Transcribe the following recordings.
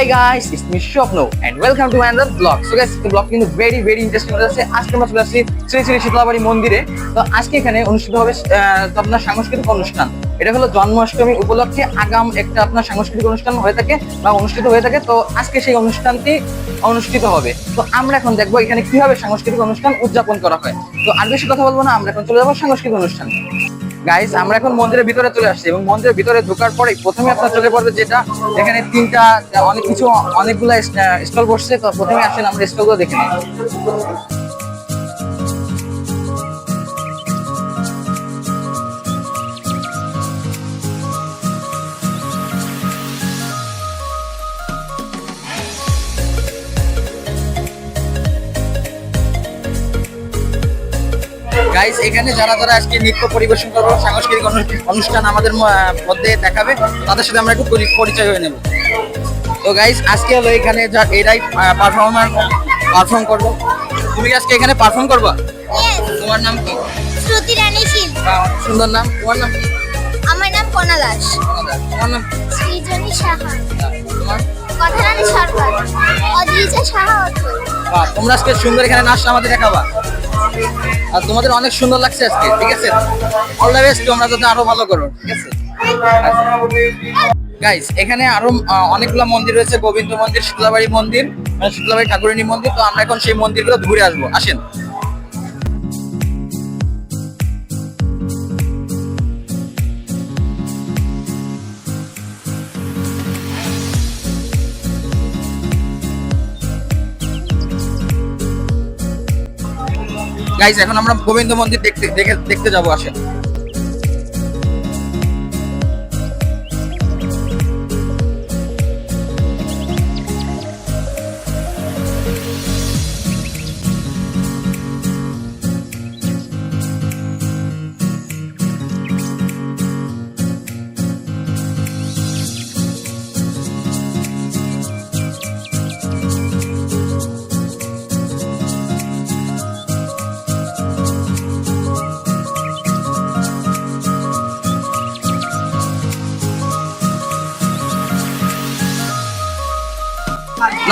Hey guys, it's me Shopno and welcome to another vlog. So guys, the vlog কিন্তু very very interesting হতে যাচ্ছে। আজকে আমরা চলে আসছি শ্রী শ্রী শীতলাবাড়ি মন্দিরে। তো আজকে এখানে অনুষ্ঠিত হবে আপনার সাংস্কৃতিক অনুষ্ঠান। এটা হলো জন্মাষ্টমী উপলক্ষে আগাম একটা আপনার সাংস্কৃতিক অনুষ্ঠান হয়ে থাকে বা অনুষ্ঠিত হয়ে থাকে। তো আজকে সেই অনুষ্ঠানটি অনুষ্ঠিত হবে। তো আমরা এখন দেখব এখানে কীভাবে সাংস্কৃতিক অনুষ্ঠান উদযাপন করা হয়। তো আর বেশি কথা বলব না আমরা এখন চলে যাব সাংস্কৃতিক অনুষ্ঠান। গাইস আমরা এখন মন্দিরের ভিতরে চলে আসছি এবং মন্দিরের ভিতরে ঢোকার পরে প্রথমে আপনার চলে পড়বে যেটা এখানে তিনটা, অনেক কিছু, অনেকগুলো স্টল বসছে। তো প্রথমে আসেন, আমরা স্টলগুলো দেখে নিই। এখানে যারা যারা আজকে নৃত্য পরিবেশন করব সাংস্কৃতিক অনু- অনুষ্ঠান আমাদের মধ্যে দেখাবে তাদের সাথে আমরা একটু পরি- পরিচয় হয়ে নেব। তো গাইস আজকে হলো এখানে যা এরাই পারফর্মার পারফর্ম করব। তুমি আজকে এখানে পারফর্ম করবা? তোমার নাম কি? শ্রুতি রানী শীল। সুন্দর নাম। তোমার নাম কি? আমার নাম কনা দাস তোমার নাম? সৃজনী সাহা। তোমার? তোমরা আজকে সুন্দর এখানে নাচ আমাদের দেখাবা। আর তোমাদের অনেক সুন্দর লাগছে আজকে, ঠিক আছে? অল দ্য বেস্ট তোমরা যাতে আরও ভালো করো, ঠিক আছে? গাইস এখানে আরও অনেকগুলো মন্দির রয়েছে, গোবিন্দ মন্দির শীতলাবাড়ি মন্দির মানে শীতলাবাড়ি ঠাকুরিনী মন্দির। তো আমরা এখন সেই মন্দিরগুলো ঘুরে আসব। আসেন। গাইস এখন আমরা গোবিন্দ মন্দির দেখতে দেখে দেখতে যাব আসেন।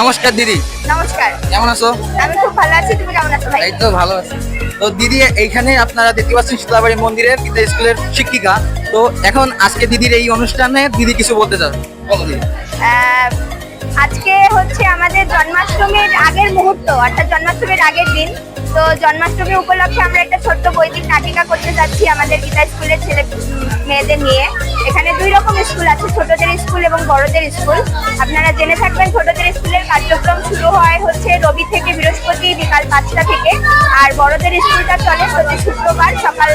নমস্কার দিদি। নমস্কার। কেমন আছো? আমি খুব ভালো আছি তুমি কেমন আছো ভাই? এই তো ভালো আছি। তো দিদি এইখানে আপনারা দেখতে পাচ্ছেন শীতলাবাড়ি মন্দিরের স্কুলের শিক্ষিকা। তো এখন আজকে দিদির এই অনুষ্ঠানে দিদি কিছু বলতে চান। বলো দিদি। আজকে হচ্ছে আমাদের জন্মাষ্টমীর আগের মুহূর্ত অর্থাৎ জন্মাষ্টমীর আগের দিন। তো জন্মাষ্টমী উপলক্ষে আমরা একটা ছোট্ট বৈদিক নাটিকা করতে যাচ্ছি আমাদের গীতা স্কুলের ছেলে মেয়েদের নিয়ে। এখানে দুই রকম স্কুল আছে, ছোটদের স্কুল এবং বড়দের স্কুল। আপনারা জেনে থাকবেন, ছোটদের স্কুলের কার্যক্রম শুরু হয় হচ্ছে রবি থেকে বৃহস্পতি বিকাল পাঁচটা থেকে। আর বড়দের স্কুলটা চলে প্রতি শুক্রবার সকাল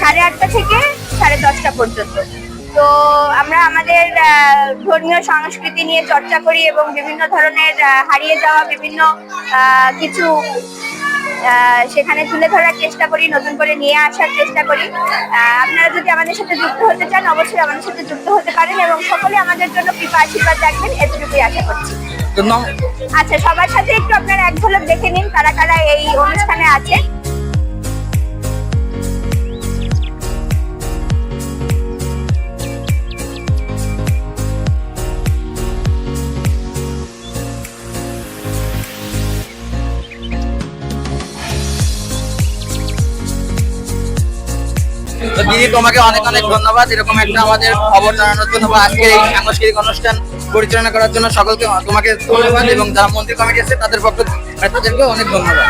সাড়ে আটটা থেকে সাড়ে দশটা পর্যন্ত। তো আমরা আমাদের ধর্মীয় সংস্কৃতি নিয়ে চর্চা করি এবং বিভিন্ন ধরনের হারিয়ে যাওয়া বিভিন্ন কিছু সেখানে তুলে ধরার চেষ্টা করি নতুন করে নিয়ে আসার চেষ্টা করি। আপনারা যদি আমাদের সাথে যুক্ত হতে চান অবশ্যই আমাদের সাথে যুক্ত হতে পারেন এবং সকলে আমাদের জন্য কৃপা আশীর্বাদ রাখবেন এতটুকুই আশা করছি। আচ্ছা সবার সাথে একটু আপনারা এক ঝলক দেখে নিন কারা কারা এই অনুষ্ঠানে আছে তোমাকে অনেক অনেক ধন্যবাদ। এরকম একটা আমাদের খবর জানানোর জন্য বা আজকের এই সাংস্কৃতিক অনুষ্ঠান পরিচালনা করার জন্য সকলকে তোমাকে ধন্যবাদ এবং যারা মন্দির কমিটি আছে তাদের পক্ষ তাদেরকে অনেক ধন্যবাদ।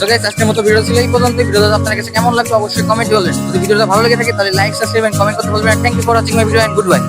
সো গাইস আজকের মতো ভিডিও ছিল এই পর্যন্ত ভিডিওটা আপনার কাছে কেমন লাগল অবশ্যই কমেন্ট বলবেন যদি ভিডিওটা ভালো লেগে থাকে, তাহলে লাইক সাবস্ক্রাইব এন্ড কমেন্ট করতে বলবেন thank you for watching my video and goodbye